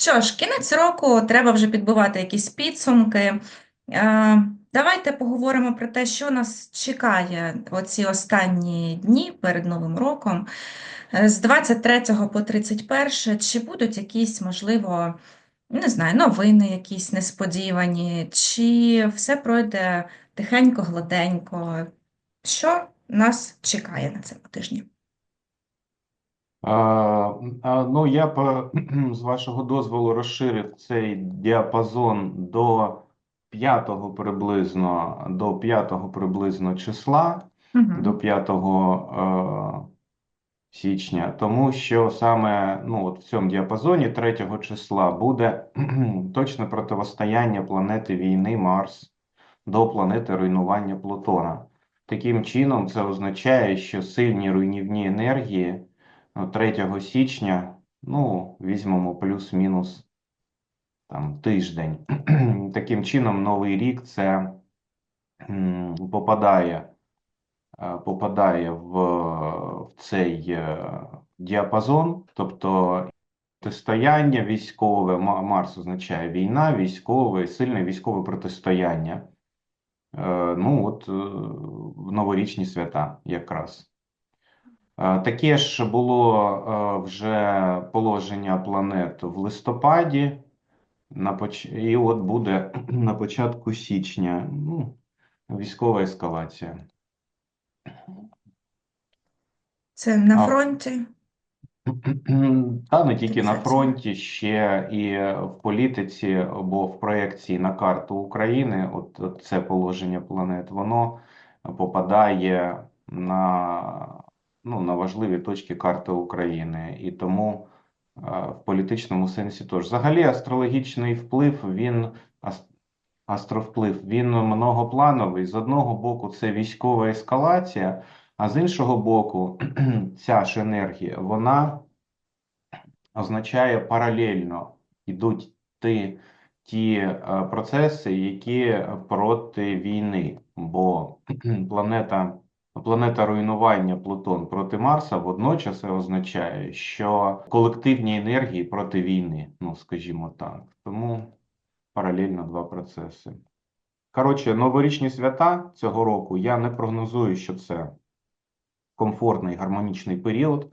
Що ж, кінець року треба вже підбивати якісь підсумки. Е, Давайте поговоримо про те, що нас чекає оці останні дні перед Новим роком. Е, З 23 по 31, чи будуть якісь, можливо, не знаю, новини якісь несподівані, чи все пройде тихенько, гладенько? Що нас чекає на цьому тижні? Ну, я б, з вашого дозволу розширив цей діапазон до п'ятого приблизно, до п'ятого приблизно числа, Мгм. до 5 е, січня, тому що саме ну, от в цьому діапазоні 3 числа буде точне противостояння планети війни Марс до планети руйнування Плутона. Таким чином, це означає, що сильні руйнівні енергії 3 січня, ну, візьмемо плюс-мінус там тиждень. Таким чином, Новий рік це попадає, е, попадає в, в цей е, діапазон, тобто протистояння військове, Марс означає війна, військове, сильне військове протистояння. Е, Ну, от в новорічні свята якраз. Е, Таке ж було е, вже положення планет в листопаді, і от буде на початку січня. Ну, військова ескалація. Це на А фронті? Та не тільки на фронті, ще і в політиці або в проекції на карту України, от це положення планет, воно попадає на, ну, на важливі точки карти України. І тому е, в політичному сенсі теж. Взагалі астрологічний вплив, він астровплив, він многоплановий. З одного боку, це військова ескалація, а з іншого боку, ця ж енергія, вона означає паралельно йдуть ті, ті е, процеси, які проти війни, бо планета, планета руйнування Плутон проти Марса водночас означає, що колективні енергії проти війни, ну скажімо так. Тому паралельно два процеси. Коротше, новорічні свята цього року я не прогнозую, що це комфортний гармонічний період.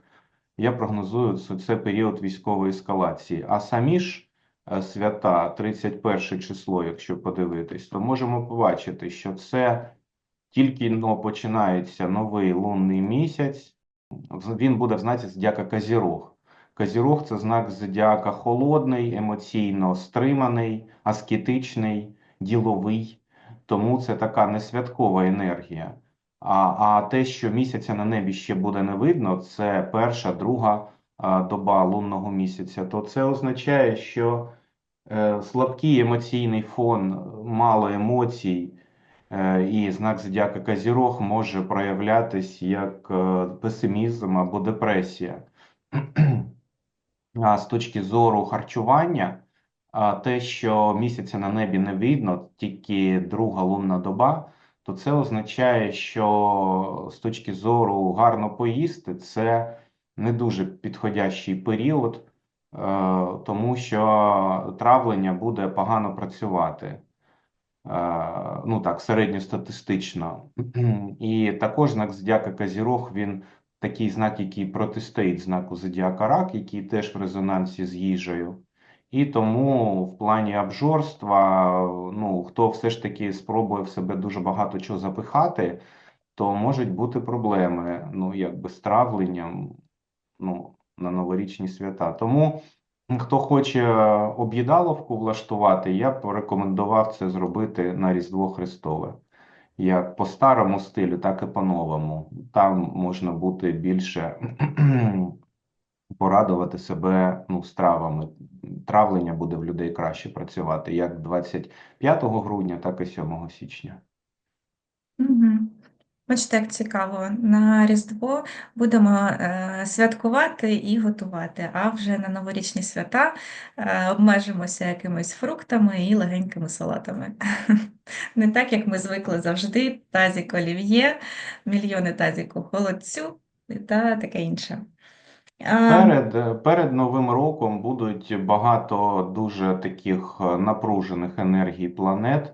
Я прогнозую, що це період військової ескалації. А самі ж е, свята, 31 число, якщо подивитись, то можемо побачити, що це тільки но починається новий лунний місяць. Він буде в знаці зодіака Козірог. Козірог це знак зодіака холодний, емоційно стриманий, аскетичний, діловий. Тому це така несвяткова енергія. А, а те, що місяця на небі ще буде не видно, це перша, друга а, доба лунного місяця, то це означає, що е, слабкий емоційний фон, мало емоцій, і знак зодіака Козірог може проявлятись як е, песимізм або депресія. А з точки зору харчування, те, що місяця на небі не видно, тільки друга лунна доба, то це означає, що з точки зору гарно поїсти, це не дуже підходящий період, е, тому що травлення буде погано працювати. Ну так, середньостатистично. І також знак зодіака Козірог, він такий знак, який протистоїть знаку зодіака Рак, який теж в резонансі з їжею. І тому в плані обжорства, ну, хто все ж таки спробує в себе дуже багато чого запихати, то можуть бути проблеми, ну, якби з травленням, ну, на новорічні свята. Тому хто хоче об'їдаловку влаштувати, я б порекомендував це зробити на Різдво Христове. Як по старому стилю, так і по новому. Там можна бути більше порадувати себе ну, стравами. Травлення буде в людей краще працювати як 25 грудня, так і 7 січня. Бачите, як цікаво. На Різдво будемо е, святкувати і готувати, а вже на новорічні свята е, обмежимося якимись фруктами і легенькими салатами. Не так, як ми звикли завжди, тазік олів'є, мільйони тазіку холодцю та таке інше. Перед, перед Новим роком будуть багато дуже таких е, напружених енергій планет,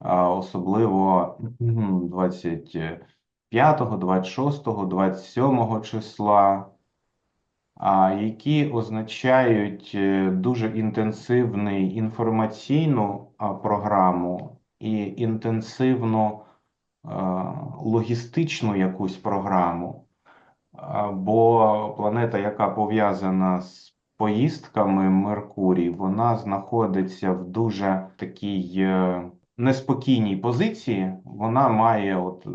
особливо 25, 26, 27 числа, які означають е, дуже інтенсивний інформаційну програму і інтенсивну логістичну якусь програму. Бо планета, яка пов'язана з поїздками Меркурій, вона знаходиться в дуже такій е, неспокійній позиції. Вона має от, е,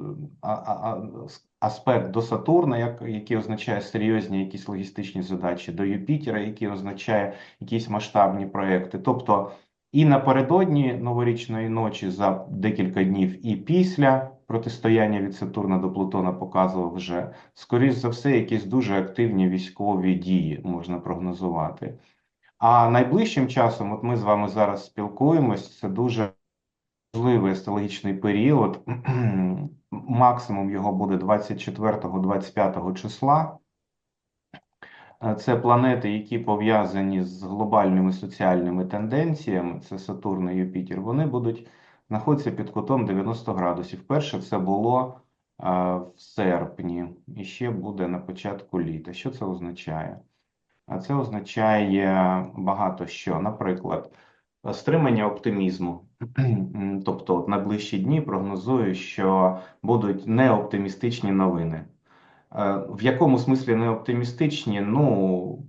аспект до Сатурна, як, який означає серйозні якісь логістичні задачі, до Юпітера, який означає якісь масштабні проекти. Тобто і напередодні новорічної ночі за декілька днів, і після протистояння від Сатурна до Плутона показував вже скоріш за все, якісь дуже активні військові дії можна прогнозувати. А найближчим часом, от ми з вами зараз спілкуємось, це дуже важливий астрологічний період. Максимум його буде 24-25 числа. Е, Це планети, які пов'язані з глобальними соціальними тенденціями, це Сатурн і Юпітер, вони будуть знаходитися під кутом 90 градусів. Перше це було е, в серпні, і ще буде на початку літа. Що це означає? А це означає багато що. Наприклад, стримання оптимізму. Тобто, от на ближчі дні прогнозую, що будуть неоптимістичні новини. Е, В якому смислі не оптимістичні? Ну,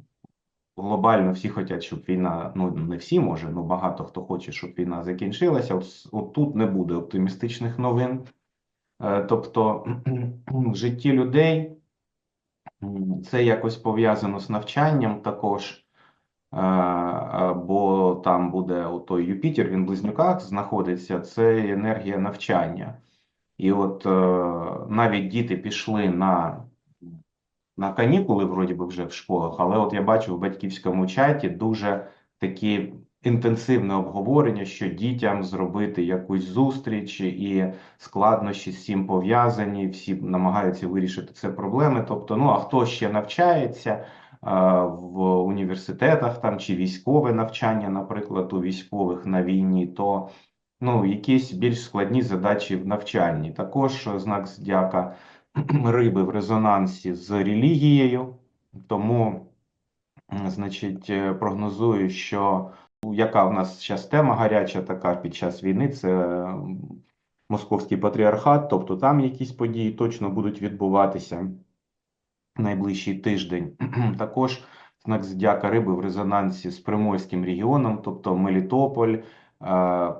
глобально всі хочуть, щоб війна, ну не всі може, ну багато хто хоче, щоб війна закінчилася. От, от тут не буде оптимістичних новин. Е, Тобто в житті людей це якось пов'язано з навчанням також. Е, Бо там буде той Юпітер, він в близнюках знаходиться, це енергія навчання. І от е, навіть діти пішли на, на канікули, вроді би вже в школах, але от я бачу в батьківському чаті дуже такі інтенсивне обговорення, що дітям зробити якусь зустріч і складнощі з цим пов'язані, всі намагаються вирішити це проблеми. Тобто, ну а хто ще навчається в університетах там чи військове навчання, наприклад, у військових на війні, то ну, якісь більш складні задачі в навчанні. Також знак зодіака риби в резонансі з релігією, тому, значить, е, прогнозую, що ну, яка в нас зараз тема гаряча така під час війни, це московський патріархат, тобто там якісь події точно будуть відбуватися найближчий тиждень. Також знак зодіака риби в резонансі з Приморським регіоном, тобто Мелітополь, е,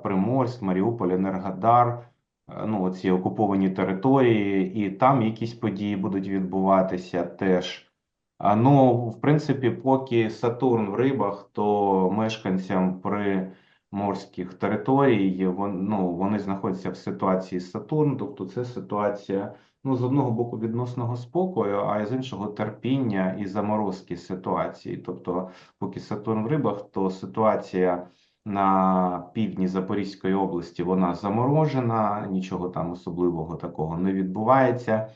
Приморськ, Маріуполь, Енергодар, е, ну, оці окуповані території, і там якісь події будуть відбуватися теж. Ну, в принципі, поки Сатурн в рибах, то мешканцям приморських територій ну, вони знаходяться в ситуації Сатурн, тобто це ситуація ну, з одного боку відносного спокою, а з іншого терпіння і заморозки ситуації. Тобто, поки Сатурн в рибах, то ситуація на півдні Запорізької області вона заморожена, нічого там особливого такого не відбувається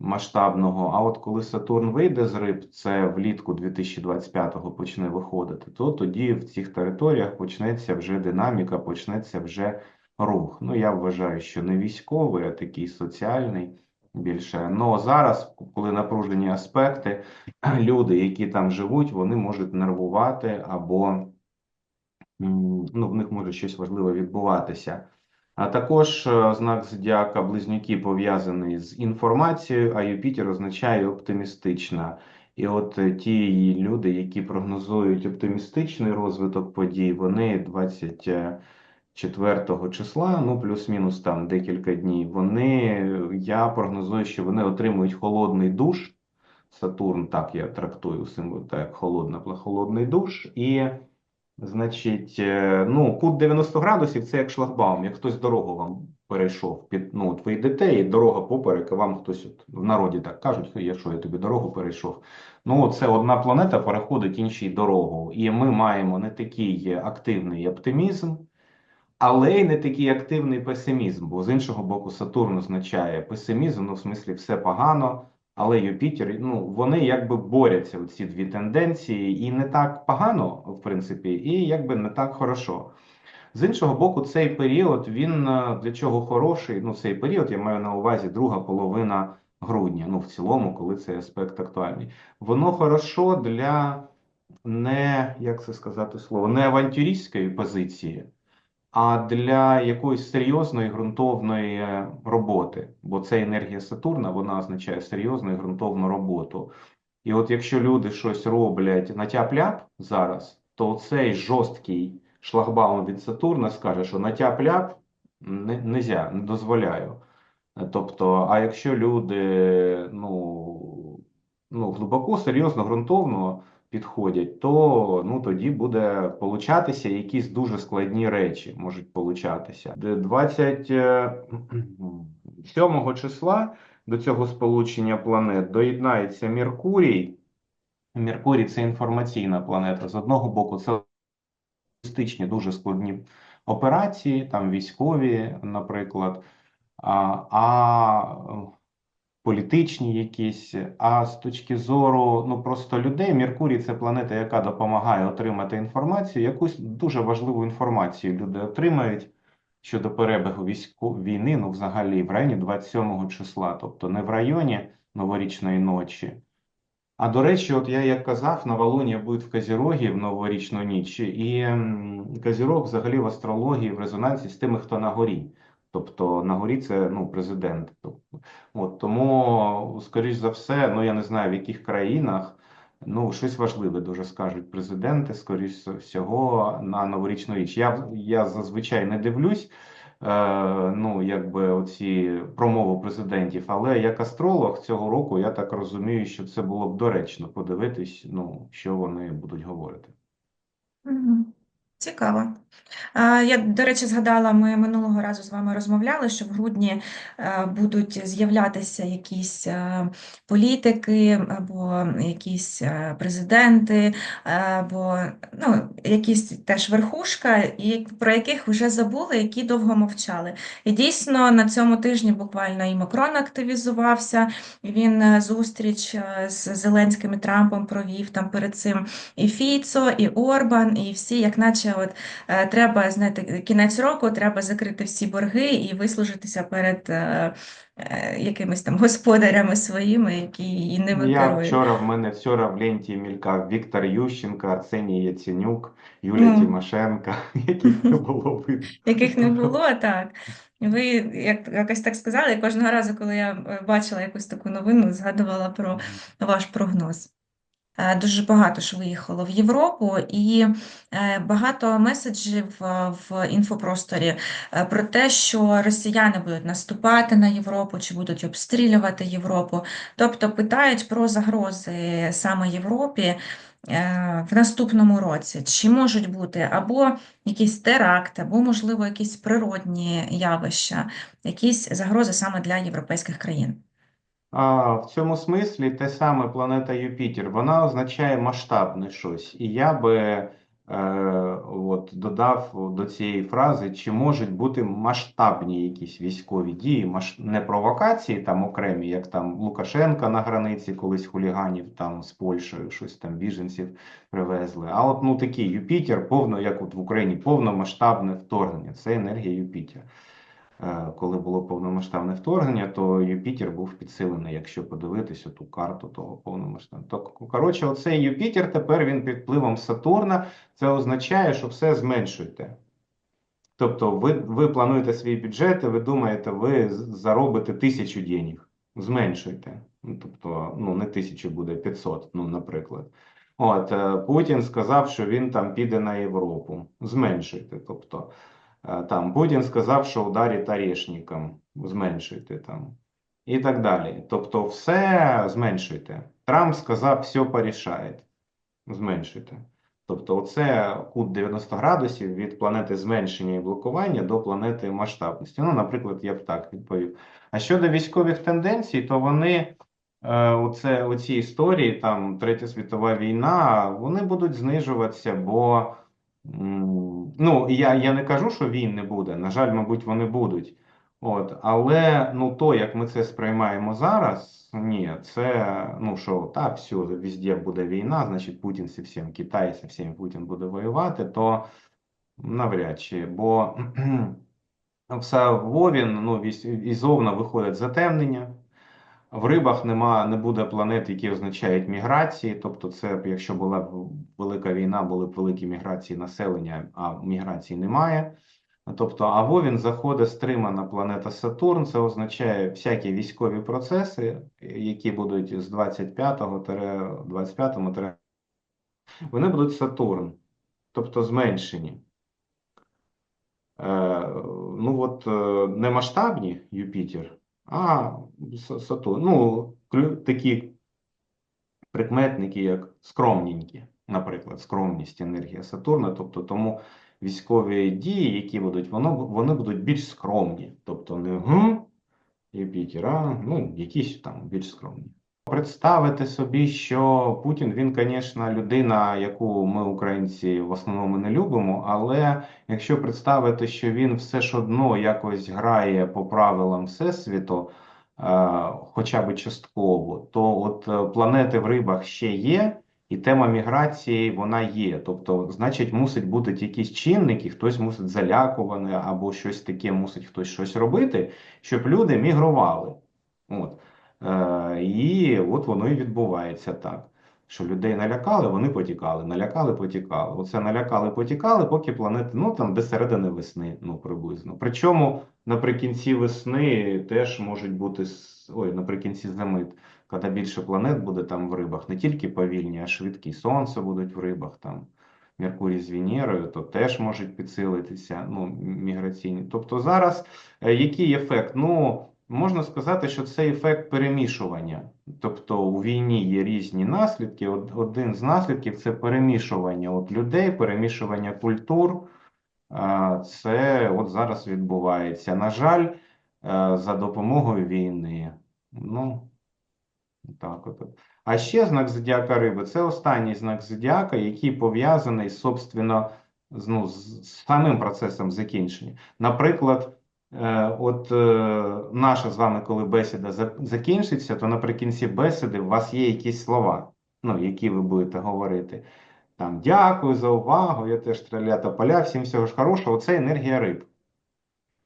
масштабного. А от коли Сатурн вийде з риб, це влітку 2025-го почне виходити, то тоді в цих територіях почнеться вже динаміка, почнеться вже рух. Ну, я вважаю, що не військовий, а такий соціальний більше. Ну, зараз, коли напружені аспекти, люди, які там живуть, вони можуть нервувати або ну, в них може щось важливе відбуватися. А також е, знак зодіака Близнюки пов'язаний з інформацією, а Юпітер означає оптимістична. І от е, ті люди, які прогнозують оптимістичний розвиток подій, вони 24 числа, ну плюс-мінус там декілька днів, вони, я прогнозую, що вони отримують холодний душ. Сатурн, так я трактую символ, так, холодна, холодний душ, і Значить, е, ну, кут 90 градусів це як шлагбаум, як хтось дорогу вам перейшов під, ну, ви йдете, і дорога поперек, і вам хтось от, в народі так кажуть, я що, я тобі дорогу перейшов. Ну, це одна планета переходить іншій дорогу. І ми маємо не такий активний оптимізм, але й не такий активний песимізм, бо з іншого боку, Сатурн означає песимізм, ну, в смислі, все погано, Але Юпітер, ну, вони якби борються ці дві тенденції, і не так погано, в принципі, і якби не так хорошо. З іншого боку, цей період він е, для чого хороший? Ну, цей період я маю на увазі друга половина грудня. Ну, в цілому, коли цей аспект актуальний. Воно хорошо для не, як це сказати слово, не авантюристської позиції, а для якоїсь серйозної ґрунтовної е, роботи. Бо це енергія Сатурна, вона означає серйозну і ґрунтовну роботу. І от якщо люди щось роблять на тяп-ляп зараз, то цей жорсткий шлагбаум від Сатурна скаже, що на тяп-ляп не, нельзя, не дозволяю. Тобто, а якщо люди ну, ну, глибоко, серйозно, ґрунтовно підходять, то ну, тоді буде получатися якісь дуже складні речі можуть получатися. Де 27 числа до цього сполучення планет доєднається Меркурій. Меркурій це інформаційна планета. З одного боку, це логістичні дуже складні операції, там військові, наприклад, а, а політичні якісь. А з точки зору ну просто людей, Меркурій це планета, яка допомагає отримати інформацію. Якусь дуже важливу інформацію люди отримають щодо перебігу військо війни, ну взагалі в районі 27 числа, тобто не в районі новорічної ночі. А до речі, от я як казав, Новолунія буде в Козірогі в новорічну ніч, і м, Козірог взагалі в астрології в резонансі з тими, хто на горі. Тобто на горі це ну, президент. Тобто, от, тому, скоріш за все, ну я не знаю в яких країнах, ну щось важливе дуже скажуть президенти, скоріш всього, на новорічну ніч. Я, я зазвичай не дивлюсь. Е, ну, якби оці промови президентів. Але як астролог цього року я так розумію, що це було б доречно подивитись, ну, що вони будуть говорити. Цікаво. Я, до речі, згадала, ми минулого разу з вами розмовляли, що в грудні е, будуть з'являтися якісь е, політики або якісь е, президенти, або ну, якісь теж верхушка, про яких вже забули, які довго мовчали. І дійсно на цьому тижні буквально і Макрон активізувався, він зустріч з Зеленським і Трампом провів там перед цим і Фіцо, і Орбан, і всі, як наче от е, треба, знаєте, кінець року, треба закрити всі борги і вислужитися перед е, е, якимись там господарями своїми, які і ними Я вчора в мене вчора в ленті мількав Віктор Ющенко, Арсеній Яценюк, Юлія Ну. Тимошенко, яких не було видно. яких не було, так. Ви як, якось так сказали, і кожного разу, коли я е, бачила якусь таку новину, згадувала про ваш прогноз. Е, Дуже багато ж виїхало в Європу, і е, багато меседжів е, в інфопросторі про те, що росіяни будуть наступати на Європу чи будуть обстрілювати Європу. Тобто питають про загрози саме Європі в наступному році. Чи можуть бути або якісь теракти, або, можливо, якісь природні явища, якісь загрози саме для європейських країн. А, в цьому смислі те саме планета Юпітер, вона означає масштабне щось. І я би е, от, додав до цієї фрази, чи можуть бути масштабні якісь військові дії, не провокації там окремі, як там Лукашенка на границі, колись хуліганів там з Польщею, щось там біженців привезли. А от ну такий Юпітер, повно, як от в Україні, повномасштабне вторгнення. Це енергія Юпітера. Е, коли було повномасштабне вторгнення, то Юпітер був підсилений, якщо подивитися ту карту того повномасштабного. То, коротше, оцей Юпітер тепер він під впливом Сатурна. Це означає, що все зменшуєте. Тобто, ви, ви плануєте свій бюджет, і ви думаєте, ви заробите тисячу денег. Зменшуйте. Ну, Тобто, ну не тисячу буде 500, ну, наприклад. От, е, Путін сказав, що він там піде на Європу. Зменшуйте. Тобто, Там Путін сказав, що ударить орешником, зменшуйте там. І так далі. Тобто, все зменшуйте. Трамп сказав, все порішає. Зменшуйте. Тобто, оце кут 90 градусів від планети зменшення і блокування до планети масштабності. Ну, наприклад, я б так відповів. А щодо військових тенденцій, то вони, е, оце, оці історії, там Третя світова війна, вони будуть знижуватися, бо. Ну, я, я не кажу, що війн не буде. На жаль, мабуть, вони будуть. От, але ну то, як ми це сприймаємо зараз, ні, це ну що, так, все, везде буде війна, значить Путін зі всім Китай зі всім Путін буде воювати, то навряд чи, бо все Вовін, ну, ізовна виходить затемнення. В рибах нема, не буде планет, які означають міграції. Тобто, це якщо була велика війна, були б великі міграції населення, а міграції немає. Тобто, а Вовін заходить стримана планета Сатурн. Це означає всякі військові процеси, які будуть з 25-25, вони будуть Сатурн, тобто зменшені. Е, ну от е, не масштабні Юпітер, а Сатурн. Ну, такі прикметники, як скромненькі, наприклад, скромність, енергія Сатурна. Тобто, тому військові дії, які будуть, воно, вони будуть більш скромні. Тобто не гм, Юпітера, ну, якісь там більш скромні. Представити собі, що Путін, він, звісно, людина, яку ми, українці, в основному не любимо, але якщо представити, що він все ж одно якось грає по правилам Всесвіту, е, хоча б частково, то от е, планети в рибах ще є, і тема міграції вона є. Тобто, значить, мусить бути якісь чинники, хтось мусить залякувати, або щось таке мусить хтось щось робити, щоб люди мігрували. От. Е, і от воно і відбувається так. Що людей налякали, вони потікали, налякали, потікали. Оце налякали, потікали, поки планети, ну там до середини весни, ну приблизно. Причому наприкінці весни теж можуть бути, ой, наприкінці зими, коли більше планет буде там в рибах, не тільки повільні, а швидкі. Сонце будуть в рибах, там Меркурій з Венерою, то теж можуть підсилитися, ну, міграційні. Тобто зараз е, який ефект? Ну, Можна сказати, що це ефект перемішування. Тобто у війні є різні наслідки. Од- Один з наслідків це перемішування от людей, перемішування культур. Це от зараз відбувається. На жаль, е, за допомогою війни. Ну, так от. А ще знак зодіака риби це останній знак зодіака, який пов'язаний, собственно, ну, з самим процесом закінчення. Наприклад, от е, наша з вами, коли бесіда закінчиться, то наприкінці бесіди у вас є якісь слова, ну, які ви будете говорити. Там дякую за увагу, я теж та поля, всім всього ж хорошого. Це енергія риб.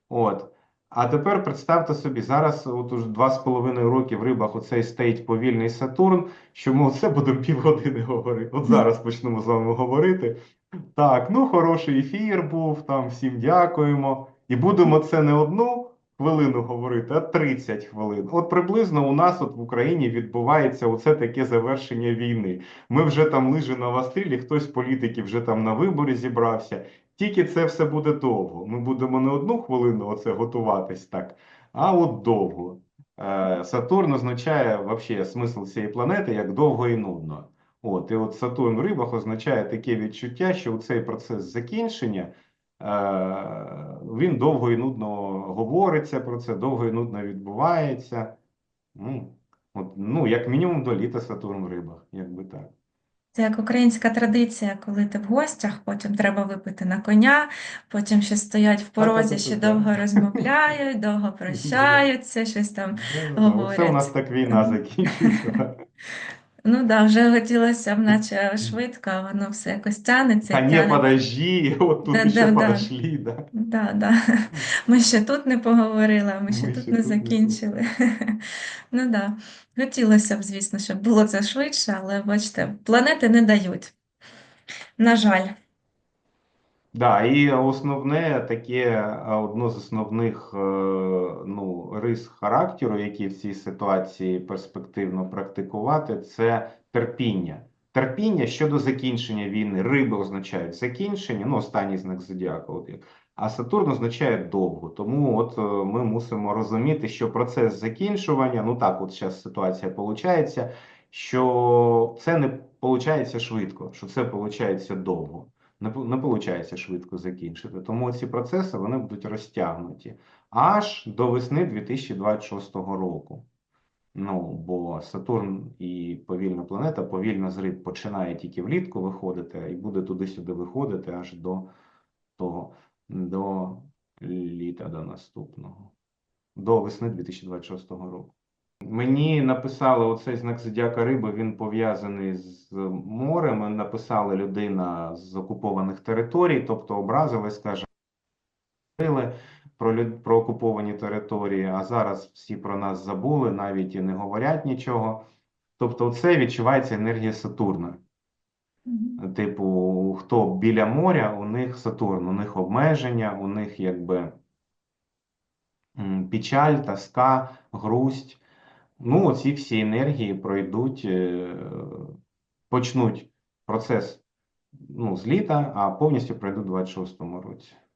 От. А тепер представте собі, зараз от уже два з половиною роки в рибах оцей стоїть повільний Сатурн, що ми оце будемо півгодини говорити. От зараз почнемо з вами говорити. Так, ну хороший ефір був, там всім дякуємо. І будемо це не одну хвилину говорити, а 30 хвилин. От приблизно у нас от в Україні відбувається оце таке завершення війни. Ми вже там лижи на вастрілі, хтось з політиків вже там на виборі зібрався. Тільки це все буде довго. Ми будемо не одну хвилину оце готуватись так, а от довго. Е, Сатурн означає вообще смисл цієї планети як довго і нудно. От, і от Сатурн в рибах означає таке відчуття, що у цей процес закінчення він довго і нудно говориться про це, довго і нудно відбувається. Ну, от, ну, як мінімум до літа Сатурн в рибах, якби так. Це як українська традиція, коли ти в гостях, потім треба випити на коня, потім ще стоять в порозі, Так, ще довго розмовляють, довго прощаються, щось там. Да-да-да, у нас так війна закінчиться. Ну да, вже хотілося б, наче швидко, а воно все якось тянеться, Та не, тянеться. подожди, от тут Да, ще да, да. подошли, да. Да, да. Ми ще тут не поговорили, а ми ще Ми тут ще не тут не закінчили. Ну да. Хотілося б, звісно, щоб було це швидше, але бачите, планети не дають. На жаль. Да, і основне таке, одно з основних е, ну, рис характеру, які в цій ситуації перспективно практикувати, це терпіння. Терпіння щодо закінчення війни. Риби означають закінчення, ну, останній знак зодіака. От, а Сатурн означає довго. Тому от е, ми мусимо розуміти, що процес закінчування, ну так, от зараз ситуація виходить, що це не виходить швидко, що це виходить довго не, виходить швидко закінчити. Тому ці процеси вони будуть розтягнуті аж до весни 2026 року. Ну, бо Сатурн і повільна планета, повільно з починає тільки влітку виходити, і буде туди-сюди виходити аж до того, до літа, до наступного. до весни 2026 року. Мені написали оцей знак зодіака риби, він пов'язаний з морем. Написала людина з окупованих територій, тобто образилась, говорили про, люд- про окуповані території, а зараз всі про нас забули, навіть і не говорять нічого. Тобто, це відчувається енергія Сатурна. Типу, хто біля моря, у них Сатурн, у них обмеження, у них якби печаль, тоска, грусть. Ну, оці всі енергії пройдуть, е, почнуть процес ну, з літа, а повністю пройдуть у 26-му році.